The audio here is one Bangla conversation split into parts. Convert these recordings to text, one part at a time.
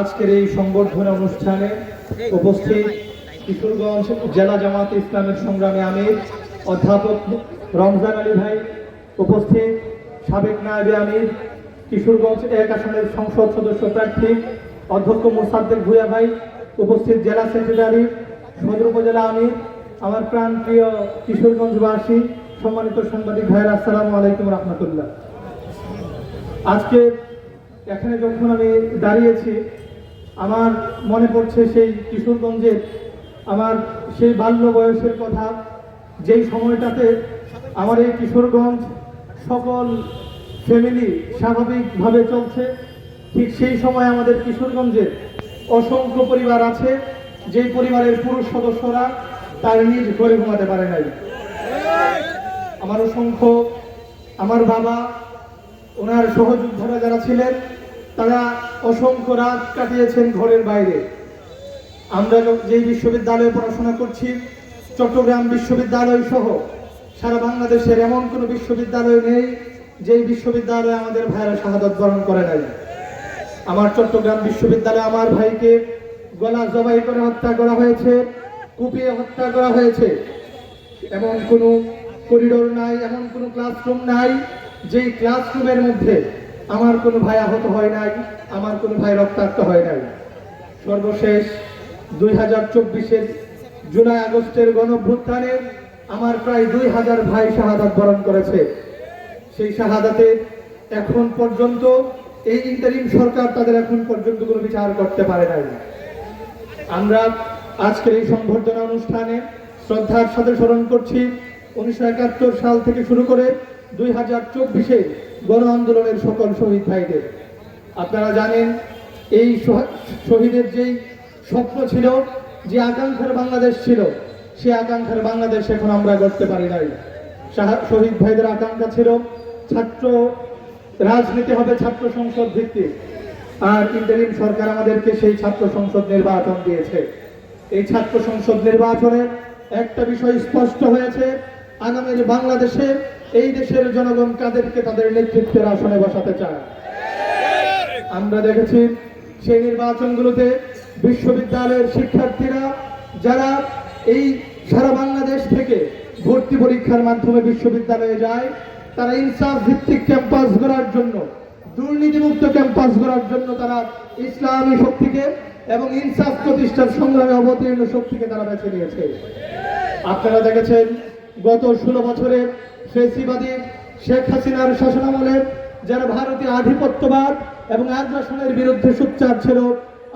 আজকের এই সংবর্ধনা অনুষ্ঠানে উপস্থিত কিশোরগঞ্জ জেলা জামাত ইসলামের সংগ্রামী আমির, অধ্যাপক রমজান আলী ভাই উপস্থিত, সাবেক নায়বে আমির, কিশোরগঞ্জ এক আসনের সংসদ সদস্য প্রার্থী, অধ্যক্ষ মোসাদ্দেক ভুয়া ভাই উপস্থিত, জেলা সেক্রেটারি, সদর উপজেলা আমির, আমার প্রাণ প্রিয় কিশোরগঞ্জবাসী, সম্মানিত সাংবাদিক ভাইয়ের, আসসালামু আলাইকুম রহমতুল্লাহ। আজকে এখানে যখন আমি দাঁড়িয়েছি আমার মনে পড়ছে সেই কিশোরগঞ্জের আমার সেই বাল্য বয়সের কথা, যেই সময়টাতে আমার এই কিশোরগঞ্জ সকল ফ্যামিলি স্বাভাবিকভাবে চলছে, ঠিক সেই সময় আমাদের কিশোরগঞ্জে অসংখ্য পরিবার আছে, যেই পরিবারের পুরুষ সদস্যরা তার নিজ ঘরে ঘুমাতে পারে নাই। আমার অসংখ্য, আমার বাবা, ওনার সহযোদ্ধারা যারা ছিলেন, তারা অসংখ্য রাত কাটিয়েছেন ঘরের বাইরে। আমরা যেই বিশ্ববিদ্যালয়ে পড়াশোনা করছি, চট্টগ্রাম বিশ্ববিদ্যালয় সহ সারা বাংলাদেশের এমন কোনো বিশ্ববিদ্যালয় নেই যেই বিশ্ববিদ্যালয়ে আমাদের ভাইরা শাহাদত বরণ করে নাই। আমার চট্টগ্রাম বিশ্ববিদ্যালয়ে আমার ভাইকে গলা জবাই করে হত্যা করা হয়েছে, কুপিয়ে হত্যা করা হয়েছে। এমন কোনো করিডোর নাই, এমন কোনো ক্লাসরুম নাই যেই ক্লাসরুমের মধ্যে আমার কোনো ভাই আহত হয় নাই, আমার কোনো ভাই রক্তাক্ত হয় নাই। সর্বশেষ দুই হাজার চব্বিশের জুলাই আগস্টের গণভ্যুত্থানে আমার প্রায় দুই হাজার ভাই শাহাদাত বরণ করেছে। সেই শাহাদাতে এখন পর্যন্ত এই ইন্টারিম সরকার তাদের এখন পর্যন্ত কোনো বিচার করতে পারে নাই। আমরা আজকের এই সংবর্ধনা অনুষ্ঠানে শ্রদ্ধার সাথে স্মরণ করছি, উনিশশো একাত্তর সাল থেকে শুরু করে দুই হাজার চব্বিশে গণ আন্দোলনের সকল শহীদ ভাইদের। আপনারা জানেন, এই শহ- শহীদের যেই স্বপ্ন ছিল, যে আকাঙ্ক্ষার বাংলাদেশ ছিল, সে আকাঙ্ক্ষার বাংলাদেশ এখন আমরা গড়তে পারি নাই। শাহ- শহীদ ভাইদের আকাঙ্ক্ষা ছিল, ছাত্র রাজনীতি হবে ছাত্র সংসদ ভিত্তিক। আর ইন্টারিম সরকার আমাদেরকে সেই ছাত্র সংসদ নির্বাচন দিয়েছে। এই ছাত্র সংসদ নির্বাচনে একটা বিষয় স্পষ্ট হয়েছে আগামীর বাংলাদেশে এই দেশের জনগণ কাদেরকে তাদের নেতৃত্বের আসনে বসাতে চায়? আমরা দেখেছি সেই নির্বাচনগুলোতে বিশ্ববিদ্যালয়ের শিক্ষার্থীরা, যারা এই সারা বাংলাদেশ থেকে ভর্তি পরীক্ষার মাধ্যমে বিশ্ববিদ্যালয়ে যায়, তারা ইনসাফ ভিত্তিক ক্যাম্পাস গড়ার জন্য, দুর্নীতিমুক্ত ক্যাম্পাস গড়ার জন্য তারা ইসলামী শক্তিকে এবং ইনসাফ প্রতিষ্ঠার সংগ্রামে অবতীর্ণ শক্তিকে তারা বেছে নিয়েছে। আপনারা দেখেছেন গত ষোলো বছরে ফেসিবাদী শেখ হাসিনার শাসনামলে যারা ভারতীয় আধিপত্যবাদ এবং আগ্রাসনের বিরুদ্ধে সোচ্চার ছিল,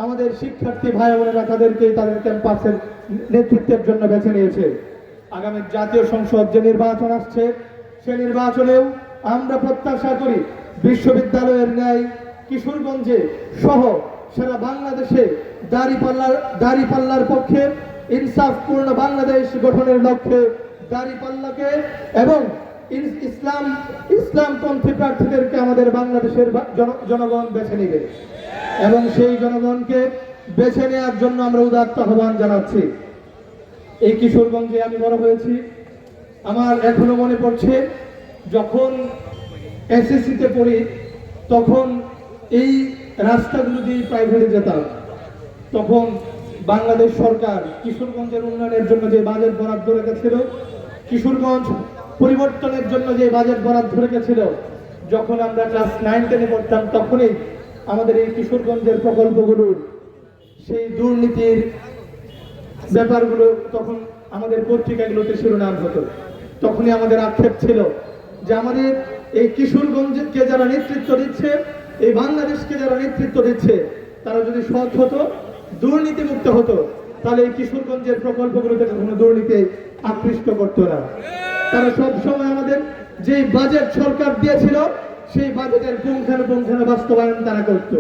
আমাদের শিক্ষার্থী ভাই বোনেরা তাদেরকে তাদের ক্যাম্পাসের নেতৃত্বের জন্য বেছে নিয়েছে। আগামী জাতীয় সংসদ যে নির্বাচন আসছে, সে নির্বাচনেও আমরা প্রত্যাশা করি বিশ্ববিদ্যালয়ের ন্যায় কিশোরগঞ্জে সহ সারা বাংলাদেশে দাড়িপাল্লার দাড়িপাল্লার পক্ষে ইনসাফপূর্ণ বাংলাদেশ গঠনের লক্ষ্যে দাড়িপাল্লাকে এবং ইস- ইসলাম, ইসলামপন্থী প্রার্থীদেরকে আমাদের বাংলাদেশের জন- জনগণ বেছে নেবে। এবং সেই জনগণকে বেছে নেওয়ার জন্য আমরা উদাত্ত আহ্বান জানাচ্ছি। এই কিশোরগঞ্জে আমি বড় হয়েছি। আমার এখনও মনে পড়ছে, যখন এসএসসিতে পড়ি, তখন এই রাস্তাগুলো দিয়ে প্রাইভেটে যেতাম। তখন বাংলাদেশ সরকার কিশোরগঞ্জের উন্নয়নের জন্য যে বাজেট বরাদ্দ রেখেছিল কিশোরগঞ্জ পরিবর্তনের জন্য যে বাজেট বরাদ্দ রেখেছিল, যখন আমরা ক্লাস নাইন টেনে পড়তাম, তখনই আমাদের এই কিশোরগঞ্জের প্রকল্পগুলোর সেই দুর্নীতির ব্যাপারগুলো তখন আমাদের পত্রিকাগুলোতে শিরোনাম হতো। তখনই আমাদের আক্ষেপ ছিল যে আমাদের এই কিশোরগঞ্জকে যারা নেতৃত্ব দিচ্ছে, এই বাংলাদেশকে যারা নেতৃত্ব দিচ্ছে, তারা যদি সৎ হতো, দুর্নীতিমুক্ত হতো, তাহলে এই কিশোরগঞ্জের প্রকল্পগুলোতে কখনো দুর্নীতি আকৃষ্ট করতো না। তারা সব সময় আমাদের যে বাজেট সরকার দিয়েছিল, সেই বাজেটের পুঙ্খানুপুঙ্খানু বাস্তবায়ন তারা করত।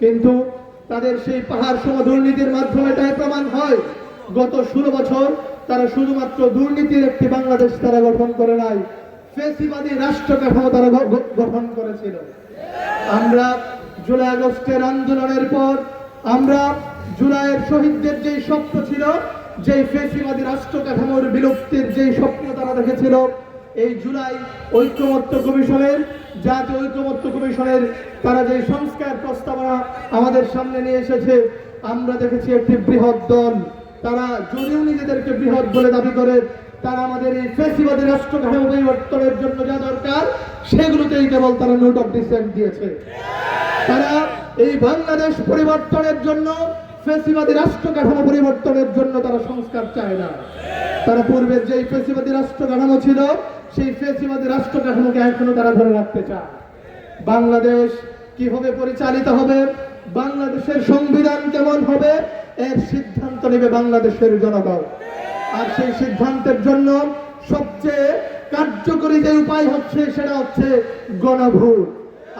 কিন্তু তাদের সেই পাহাড় সম দুর্নীতির মাধ্যমে এটাই প্রমাণ হয়, গত ষোলো বছর তারা শুধুমাত্র দুর্নীতির একটি বাংলাদেশ তারা গঠন করে নাই, ফেসিবাদী রাষ্ট্র কাঠামো তারা গঠন করেছিল। আমরা জুলাই আগস্টের আন্দোলনের পর আমরা জুলাইয়ের শহীদদের যেই স্বপ্ন ছিল যেই ফেসিবাদী রাষ্ট্র কাঠামোর বিলুপ্তির যেই স্বপ্ন তারা দেখেছিল, এই জুলাই ঐক্যমত্য কমিশনের, জাতীয় ঐক্যমত্য কমিশনের, তারা যে সংস্কার প্রস্তাবনা আমাদের সামনে নিয়ে এসেছে, আমরা দেখেছি একটি বৃহৎ দল। তারা যদিও নিজেদেরকে বৃহৎ বলে দাবি করে, তারা আমাদের এই ফেসিবাদী রাষ্ট্র কাঠামো পরিবর্তনের জন্য যা দরকার, সেগুলোতেই কেবল তারা নোট অফ ডিসেন্ট দিয়েছে। তারা এই বাংলাদেশ পরিবর্তনের জন্য ফেসিবাদী রাষ্ট্র কাঠামো পরিবর্তনের জন্য তারা সংস্কার চায় না। তারা পূর্বে যে ফেসিবাদী রাষ্ট্র কাঠামো ছিল, সেই ফেসিবাদী রাষ্ট্র কাঠামোকে এখনও তারা ধরে রাখতে চায়। বাংলাদেশ কীভাবে পরিচালিত হবে? বাংলাদেশের সংবিধান কেমন হবে? এর সিদ্ধান্ত নেবে বাংলাদেশের জনগণ। আর সেই সিদ্ধান্তের জন্য সবচেয়ে কার্যকরী যে উপায় হচ্ছে, সেটা হচ্ছে গণভোট।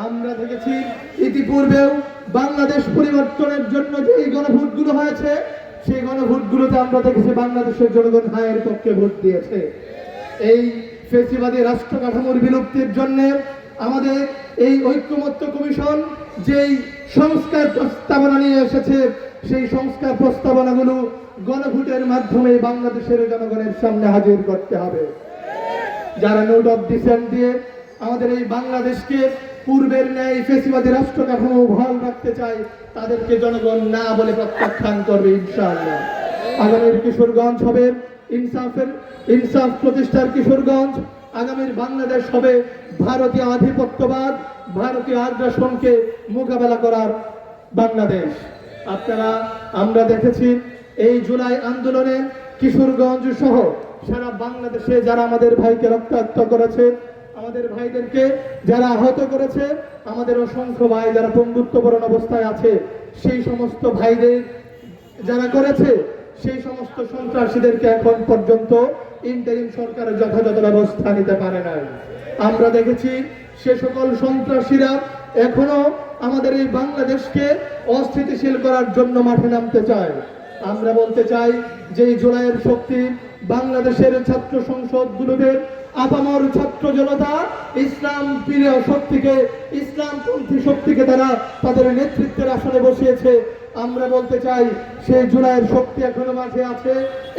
আমরা দেখেছি ইতিপূর্বেও বাংলাদেশ পরিবর্তনের জন্য যে গণভোটগুলো হয়েছে, সেই গণভোটগুলোতে আমরা দেখেছি বাংলাদেশের জনগণ হায়ের পক্ষে ভোট দিয়েছে। এই ফেসিবাদী রাষ্ট্র কাঠামোর বিলুপ্তির জন্য আমাদের এই ঐক্যমত্য কমিশন যেই সংস্কার প্রস্তাবনা নিয়ে এসেছে, সেই সংস্কার প্রস্তাবনাগুলো গণভোটের মাধ্যমে বাংলাদেশের জনগণের সামনে হাজির করতে হবে। যারা নোট অফ ডিসেন্ট দিয়ে আমাদের এই বাংলাদেশকে পূর্বের ন্যায় ফেসিবাদী রাষ্ট্র কাঠামো বহাল রাখতে চায়, তাদেরকে জনগণ না বলে প্রত্যাখ্যান করবে ইনশাআল্লাহ। আগামীর কিশোরগঞ্জ হবে ইনসাফের, ইনসাফ প্রতিষ্ঠার কিশোরগঞ্জ। আগামীর বাংলাদেশ হবে ভারতীয় আধিপত্যবাদ, ভারতীয় আগ্রাসনকে মোকাবেলা করার বাংলাদেশ। আপনারা, আমরা দেখেছি এই জুলাই আন্দোলনে কিশোরগঞ্জ সহ সারা বাংলাদেশে যারা আমাদের ভাইকে রক্তাক্ত করেছে আমাদের ভাইদেরকে যারা আহত করেছে, আমাদের অসংখ্য ভাই যারা পঙ্গুত্ববরণ অবস্থায় আছে, সেই সমস্ত ভাইদের যারা করেছে, সেই সমস্ত সন্ত্রাসীদেরকে এখন পর্যন্ত ইন্টারিম সরকারের যথাযথ ব্যবস্থা নিতে পারে নাই। আমরা দেখেছি সে সকল সন্ত্রাসীরা এখনও আমাদের এই বাংলাদেশকে অস্থিতিশীল করার জন্য মাঠে নামতে চায়। আমরা বলতে চাই যে জুলাইয়ের শক্তি বাংলাদেশের ছাত্র সংসদগুলোতে আপামর ছাত্র জনতা, ইসলাম প্রিয় শক্তিকে, ইসলামপন্থী শক্তিকে তারা তাদের নেতৃত্বের আসনে বসিয়েছে। আমরা বলতে চাই, সেই জুলাইয়ের শক্তি এখনও মাঝে আছে।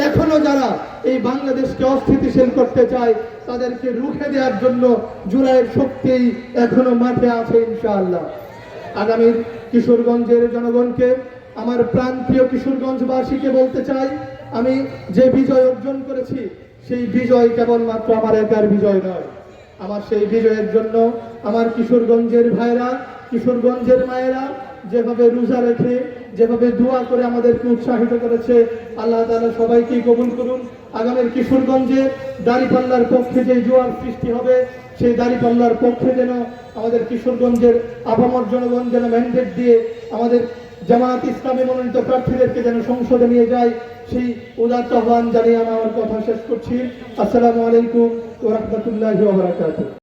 এখনও যারা এই বাংলাদেশকে অস্থিতিশীল করতে চায়, তাদেরকে রুখে দেওয়ার জন্য জুলাইয়ের শক্তি এখনও মাঠে আছে ইনশাআল্লাহ। আগামীর কিশোরগঞ্জের জনগণকে, আমার প্রাণপ্রিয় কিশোরগঞ্জবাসীকে বলতে চাই, আমি যে বিজয় অর্জন করেছি সেই বিজয় কেবলমাত্র আমার একার বিজয় নয়। আমার সেই বিজয়ের জন্য আমার কিশোরগঞ্জের ভাইরা, কিশোরগঞ্জের মায়েরা যেভাবে রোজা রেখে, যেভাবে দোয়া করে আমাদেরকে উৎসাহিত করেছে, আল্লাহ তাআলা সবাইকেই কবুল করুন। আগামীর কিশোরগঞ্জে দাড়িপাল্লার পক্ষে যে জোয়ার সৃষ্টি হবে, সেই দাড়িপাল্লার পক্ষে যেন আমাদের কিশোরগঞ্জের আপামর জনগণ যেন ম্যান্ডেট দিয়ে আমাদের জামায়াত ইসলামী মনোনীত প্রার্থীদেরকে যেন সংসদে নিয়ে যায়, সেই উদার আহ্বান জানিয়ে আমি আমার কথা শেষ করছি। আসসালামু আলাইকুম ওরহমতুল্লাহ